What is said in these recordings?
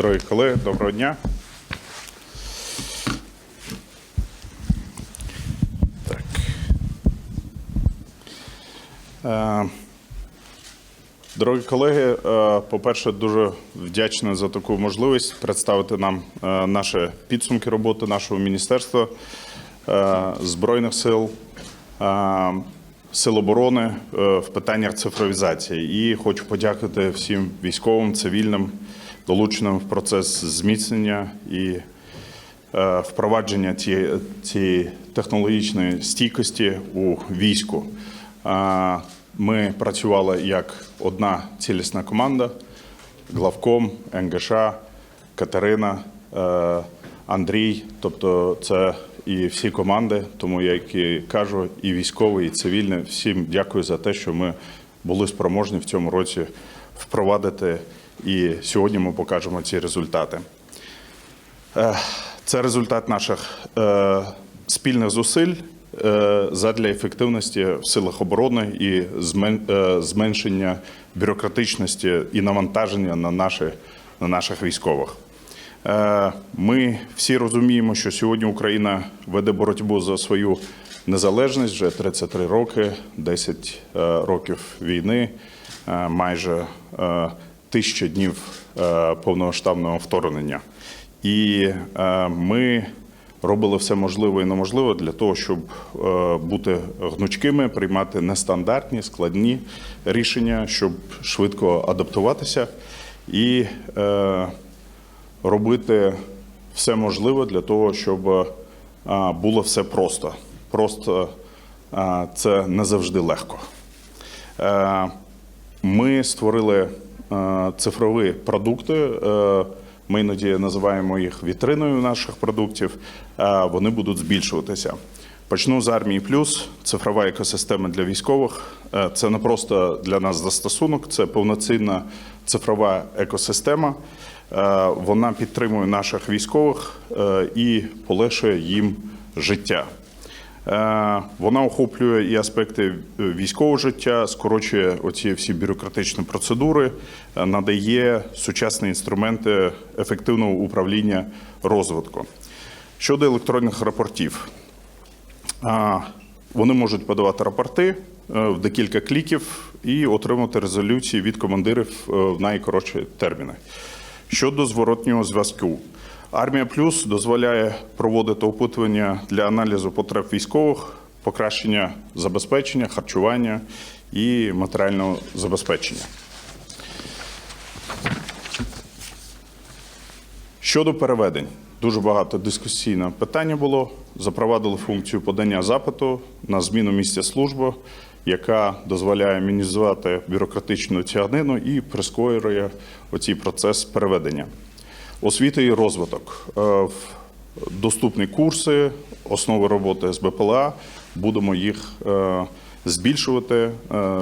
Дорогі колеги, доброго дня. Так. Е, Дорогі колеги, е, по-перше, дуже вдячний за таку можливість представити нам е, наші підсумки роботи нашого міністерства Збройних сил, Сил оборони в питаннях цифровізації. І хочу подякувати всім військовим, цивільним, долученим в процес зміцнення і е, впровадження цієї, технологічної стійкості у війську. Е, Ми працювали як одна цілісна команда: главком, НГШ, Катерина, е, Андрій. Тобто, це і всі команди. Тому як і кажу, і військовий, і цивільний. Всім дякую за те, що ми були спроможні в цьому році впровадити. І сьогодні ми покажемо ці результати. Е, Це результат наших е, спільних зусиль е, задля ефективності в силах оборони і зменшення бюрократичності і навантаження на, наші, на наших військових. Ми всі розуміємо, що сьогодні Україна веде боротьбу за свою незалежність вже 33 роки, 10 е, років війни, майже тисяча днів е, повномасштабного вторгнення. І е, ми робили все можливе і неможливе для того, щоб е, бути гнучкими, приймати нестандартні, складні рішення, щоб швидко адаптуватися і робити все можливе для того, щоб було все просто. Просто це не завжди легко. Ми створили цифрові продукти. е, Ми іноді називаємо їх вітриною наших продуктів. е, Вони будуть збільшуватися. Почну з армії плюс цифрова екосистема для військових. Е, Це не просто для нас застосунок, це повноцінна цифрова екосистема. Е, Вона підтримує наших військових е, і полегшує їм життя. Е, Вона охоплює і аспекти е, військового життя, скорочує оці всі бюрократичні процедури, е, надає сучасні інструменти ефективного управління розвитку. Щодо електронних рапортів, вони можуть подавати рапорти в декілька кліків і отримати резолюції від командирів в найкоротші терміни. Щодо зворотнього зв'язку, армія плюс дозволяє проводити опитування для аналізу потреб військових, покращення забезпечення, харчування і матеріального забезпечення. Щодо переведень, дуже багато дискусійне питання було. Запровадили функцію подання запиту на зміну місця служби, яка дозволяє мінімізувати бюрократичну тягнину і прискорює оцей процес переведення. Освіта і розвиток. Е, Доступні курси, основи роботи з БПЛА. Будемо їх е, збільшувати. Е,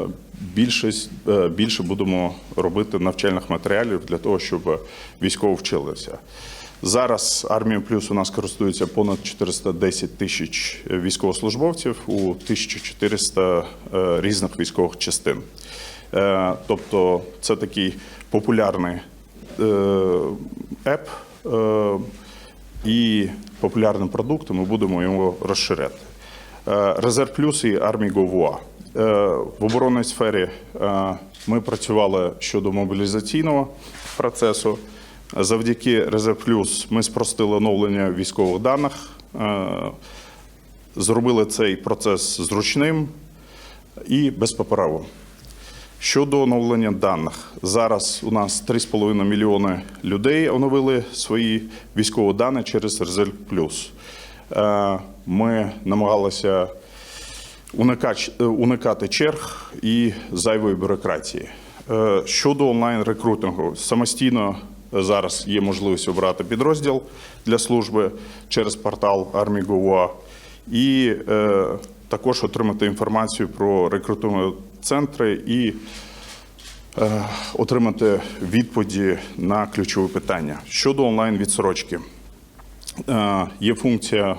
Більшість, більше будемо робити навчальних матеріалів для того, щоб військово вчилися. Зараз армія плюс у нас користується понад 410 тисяч військовослужбовців у 1400 е, різних військових частин. Тобто це такий популярний еп е, і популярний продукт. і Ми будемо його розширяти. Е, Резерв плюс і армії ГОВУА. Е, В оборонній сфері е, ми працювали щодо мобілізаційного процесу. Завдяки Резерв Плюс ми спростили оновлення військових даних, е, зробили цей процес зручним і безпаперовим. Щодо оновлення даних, зараз у нас 3,5 мільйони людей оновили свої військові дані через Резерв Плюс. Е, Ми намагалися е, уникати черг і зайвої бюрократії. Е, Щодо онлайн-рекрутингу, самостійно зараз є можливість обрати підрозділ для служби через портал армії ГУА і також отримати інформацію про рекрутингові центри і е, отримати відповіді на ключові питання. Щодо онлайн-відсорочки, Е, є функція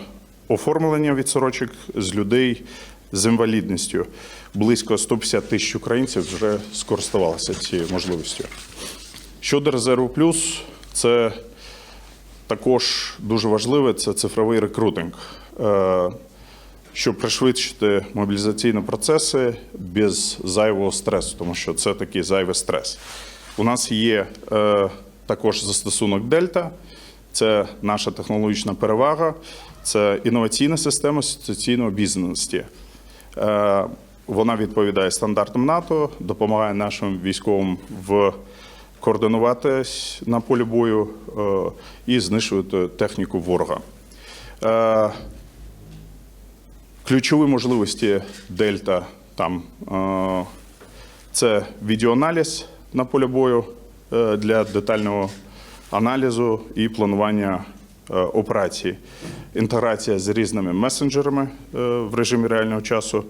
оформлення відсорочок з людей з інвалідністю. Близько 150 тисяч українців вже скористувалися цією можливістю. Щодо резерву плюс, це також дуже важливе це цифровий рекрутинг, Е, щоб пришвидшити мобілізаційні процеси без зайвого стресу, тому що це такий зайвий стрес. У нас є е, також застосунок Дельта, це наша технологічна перевага, це інноваційна система асоціаційного бізнесу. Е, Вона відповідає стандартам НАТО, допомагає нашим військовим в координуватись на полі бою е, і знищувати техніку ворога. Е, Ключові можливості Дельта там е, це відеоаналіз на полі бою е, для детального аналізу і планування е, операцій, інтеграція з різними месенджерами в режимі реального часу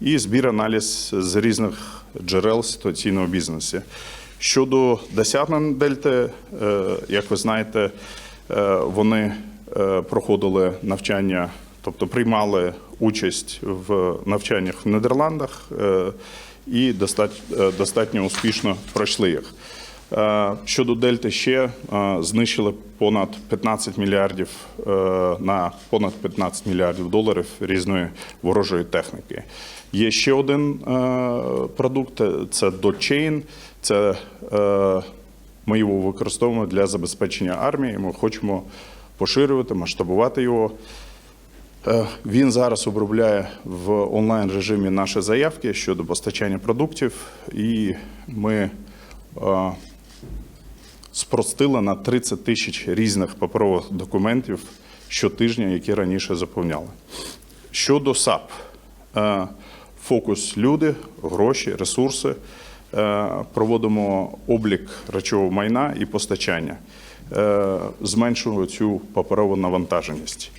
і збір аналіз з різних джерел ситуаційного бізнесу. Щодо досягнень Дельти, як ви знаєте, вони проходили навчання, тобто приймали участь в навчаннях в Нідерландах е, і е, достатньо успішно пройшли їх. Е, Щодо Дельти ще знищили понад 15 мільярдів на понад 15 мільярдів доларів різної ворожої техніки. Є ще один продукт це DotChain. Це ми його використовуємо для забезпечення армії. Ми хочемо поширювати, масштабувати його. Е, Він зараз обробляє в онлайн режимі наші заявки щодо постачання продуктів, і ми е, спростили на 30 тисяч різних паперових документів щотижня, які раніше заповняли. Щодо САП, е, фокус люди, гроші, ресурси. Проводимо облік речового майна і постачання, зменшуємо цю паперову навантаженість.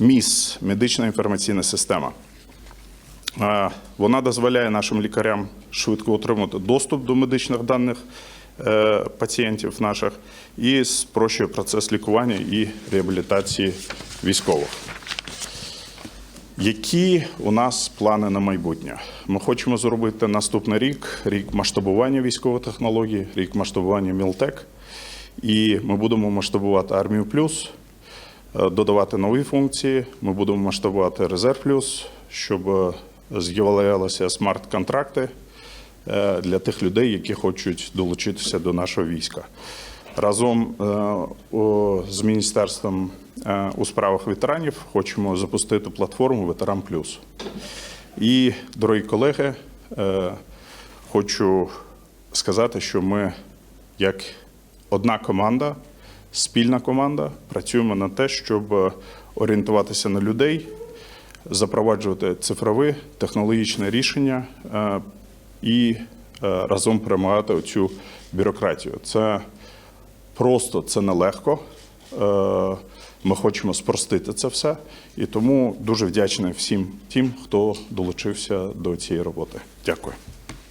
МІС медична інформаційна система. Вона дозволяє нашим лікарям швидко отримати доступ до медичних даних е, пацієнтів наших і спрощує процес лікування і реабілітації військових. Які у нас плани на майбутнє? Ми хочемо зробити наступний рік рік масштабування військових технологій, рік масштабування Мілтек. І ми будемо масштабувати армію плюс, додавати нові функції. Ми будемо масштабувати резерв плюс, щоб е, з'являлися смарт-контракти е, для тих людей, які хочуть долучитися до нашого війська. Разом е, з міністерством у справах ветеранів хочемо запустити платформу Ветеран Плюс. І, дорогі колеги, хочу сказати, що ми, як одна команда, спільна команда, працюємо на те, щоб е, орієнтуватися на людей, запроваджувати цифрові технологічні рішення е, і е, разом перемагати оцю бюрократію. Це просто це нелегко. Ми хочемо спростити це все, і тому дуже вдячний всім тим, хто долучився до цієї роботи. Дякую.